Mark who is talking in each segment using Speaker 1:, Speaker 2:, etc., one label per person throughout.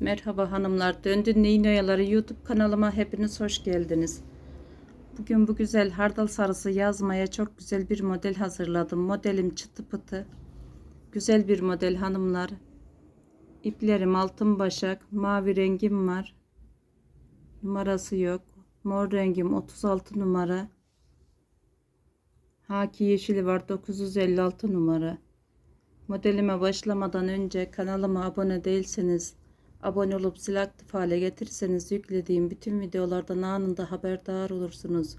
Speaker 1: Merhaba hanımlar. Döndün Neyin Oyaları YouTube kanalıma hepiniz hoş geldiniz. Bugün bu güzel hardal sarısı yazmaya çok güzel bir model hazırladım. Modelim çıtı pıtı. Güzel bir model hanımlar. İplerim altın başak. Mavi rengim var. Numarası yok. Mor rengim 36 numara. Haki yeşili var 956 numara. Modelime başlamadan önce kanalıma abone değilseniz abone olup zil aktif hale getirirseniz yüklediğim bütün videolardan anında haberdar olursunuz.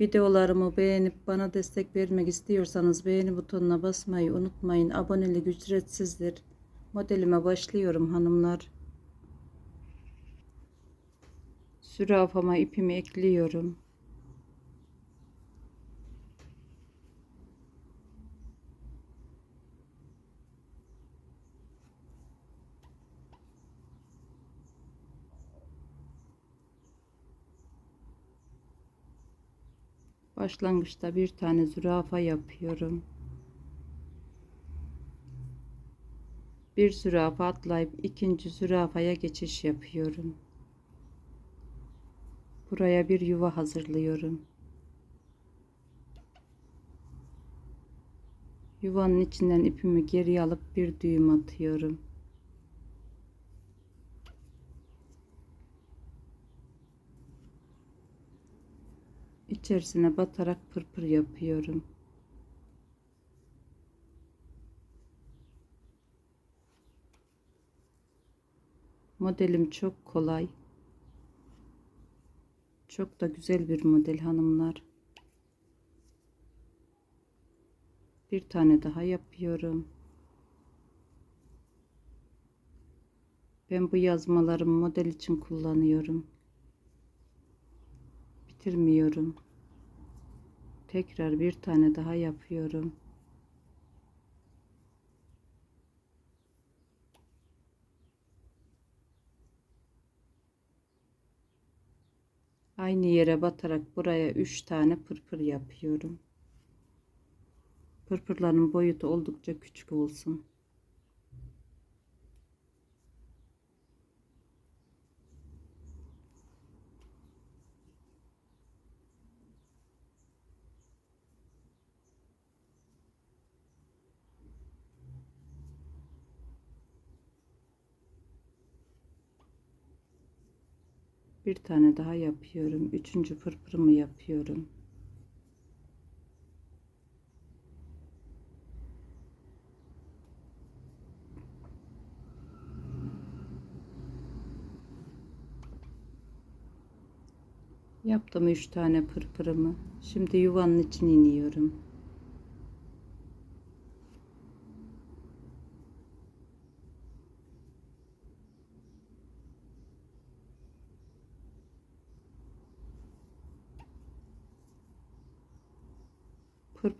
Speaker 1: Videolarımı beğenip bana destek vermek istiyorsanız beğeni butonuna basmayı unutmayın. Abonelik ücretsizdir. Modelime başlıyorum hanımlar. Zürafama ipimi ekliyorum. Başlangıçta bir tane zürafa yapıyorum. Bir zürafa atlayıp ikinci zürafaya geçiş yapıyorum. Buraya bir yuva hazırlıyorum. Yuvanın içinden ipimi geri alıp bir düğüm atıyorum. İçerisine batarak pırpır yapıyorum. Modelim çok kolay. Çok da güzel bir model hanımlar. Bir tane daha yapıyorum. Ben bu yazmalarımı model için kullanıyorum bitirmiyorum. Tekrar bir tane daha yapıyorum. Aynı yere batarak buraya 3 tane pırpır yapıyorum. Pırpırların boyutu oldukça küçük olsun. Bir tane daha yapıyorum. Üçüncü pırpırımı yapıyorum. Yaptım üç tane pırpırımı. Şimdi yuvanın içine iniyorum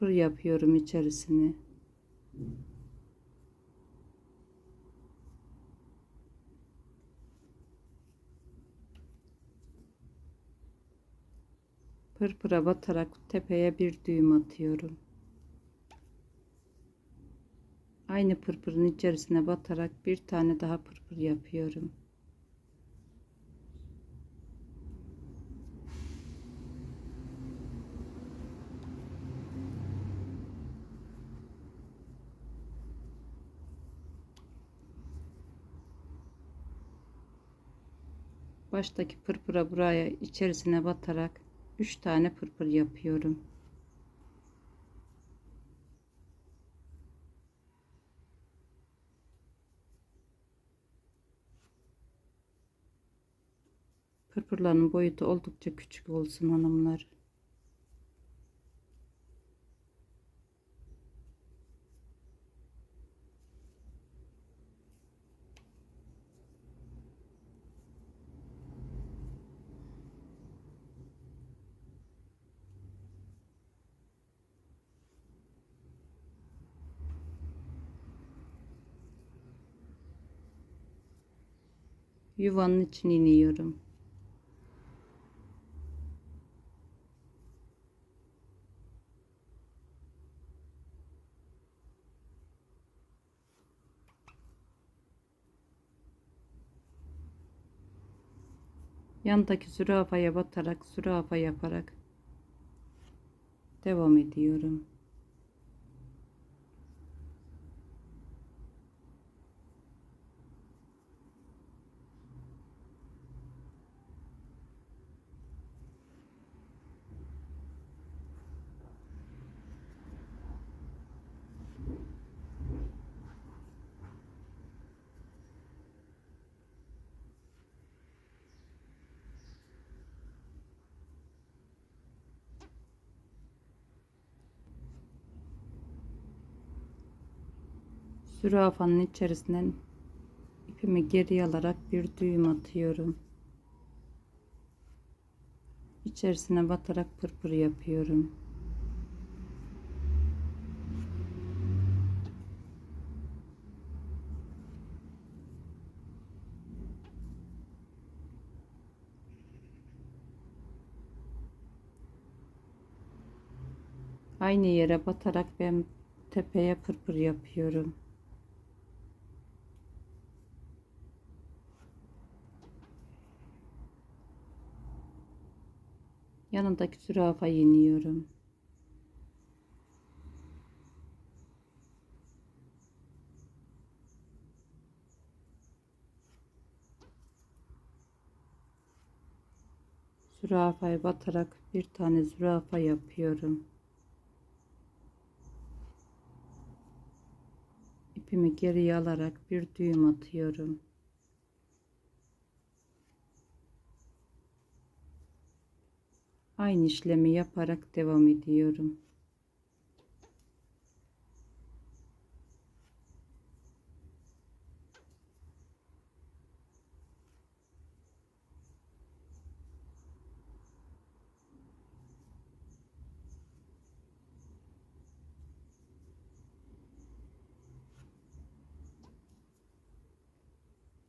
Speaker 1: pırpır yapıyorum içerisine. Pırpıra batarak tepeye bir düğüm atıyorum. Aynı pırpırın içerisine batarak bir tane daha pırpır yapıyorum. Baştaki pırpıra buraya içerisine batarak 3 tane pırpır yapıyorum. Pırpırların boyutu oldukça küçük olsun hanımlar. yuvanın içine iniyorum. Yandaki zürafaya batarak, zürafa yaparak devam ediyorum. Zürafanın içerisinden ipimi geri alarak bir düğüm atıyorum. İçerisine batarak pırpır yapıyorum. Aynı yere batarak ben tepeye pırpır yapıyorum. Yanındaki zürafayı iniyorum. Zürafayı batarak bir tane zürafa yapıyorum. İpimi geriye alarak bir düğüm atıyorum. Aynı işlemi yaparak devam ediyorum.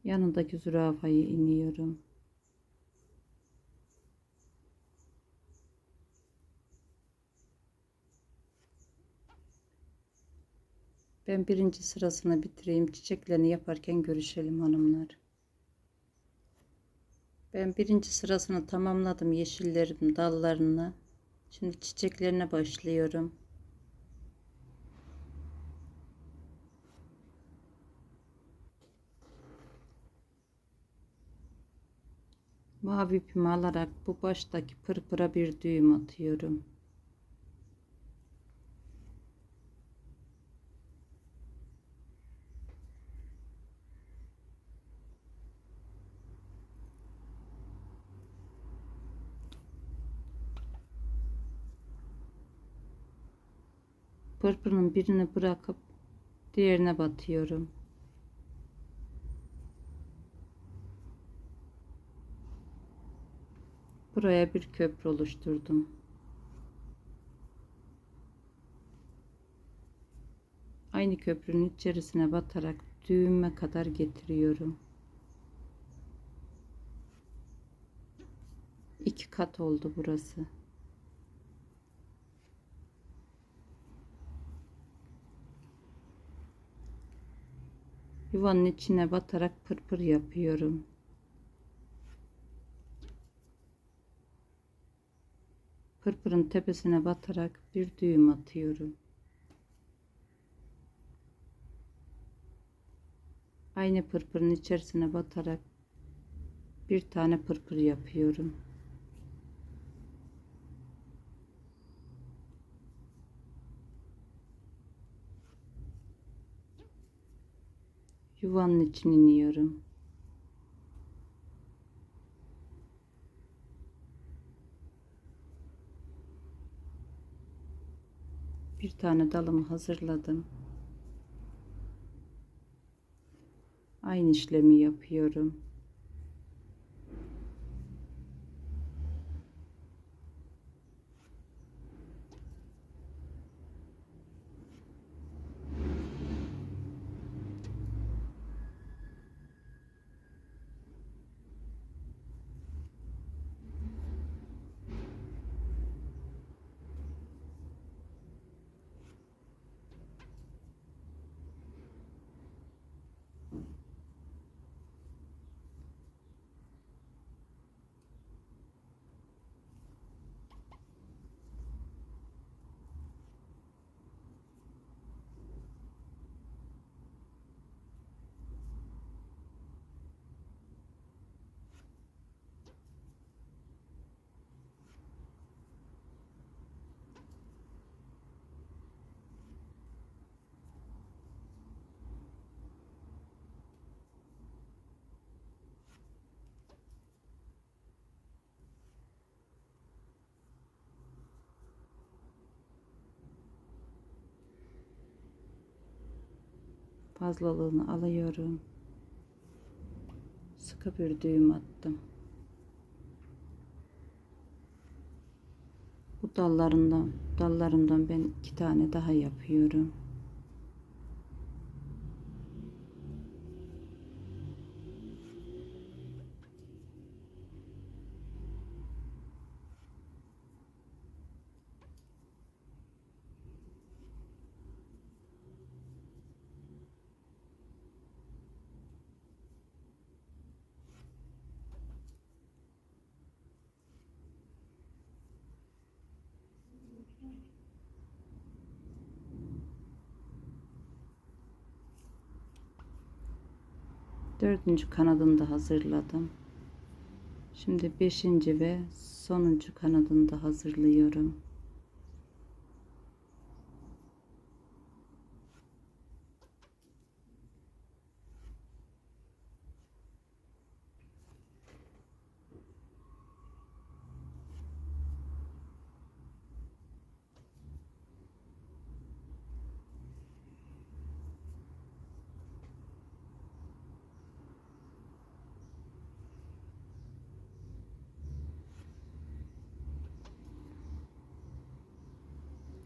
Speaker 1: Yanındaki zürafayı iniyorum. Ben birinci sırasını bitireyim. Çiçeklerini yaparken görüşelim hanımlar. Ben birinci sırasını tamamladım yeşillerim dallarını. Şimdi çiçeklerine başlıyorum. Mavi ipimi alarak bu baştaki pırpıra bir düğüm atıyorum. Pırpırın birini bırakıp diğerine batıyorum. Buraya bir köprü oluşturdum. Aynı köprünün içerisine batarak düğüme kadar getiriyorum. İki kat oldu burası. Yuvanın içine batarak pırpır yapıyorum. Pırpırın tepesine batarak bir düğüm atıyorum. Aynı pırpırın içerisine batarak bir tane pırpır yapıyorum. Yuvanın içine iniyorum. Bir tane dalımı hazırladım. Aynı işlemi yapıyorum. Fazlalığını alıyorum. Sıkı bir düğüm attım. Bu dallarından dallarından ben iki tane daha yapıyorum. Dördüncü kanadını da hazırladım. Şimdi beşinci ve sonuncu kanadını da hazırlıyorum.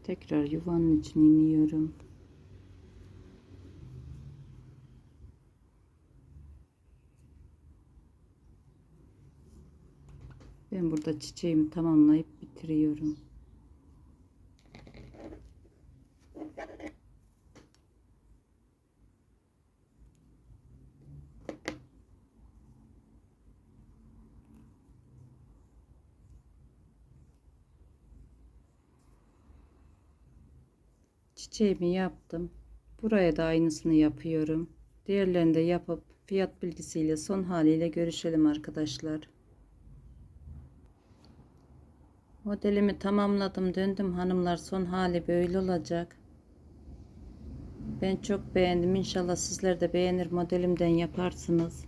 Speaker 1: Tekrar yuvanın içine iniyorum. Ben burada çiçeğimi tamamlayıp bitiriyorum. Çiçeğimi yaptım. Buraya da aynısını yapıyorum. Diğerlerini de yapıp fiyat bilgisiyle son haliyle görüşelim arkadaşlar. Modelimi tamamladım döndüm hanımlar son hali böyle olacak. Ben çok beğendim İnşallah sizler de beğenir modelimden yaparsınız.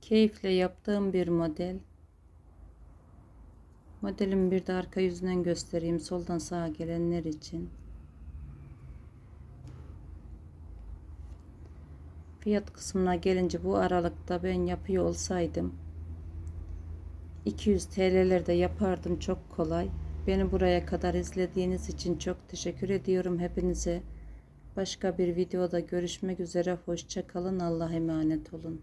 Speaker 1: Keyifle yaptığım bir model. Modelimi bir de arka yüzünden göstereyim soldan sağa gelenler için. Fiyat kısmına gelince bu aralıkta ben yapıyor olsaydım 200 TL'lerde yapardım çok kolay. Beni buraya kadar izlediğiniz için çok teşekkür ediyorum hepinize. Başka bir videoda görüşmek üzere. Hoşça kalın. Allah'a emanet olun.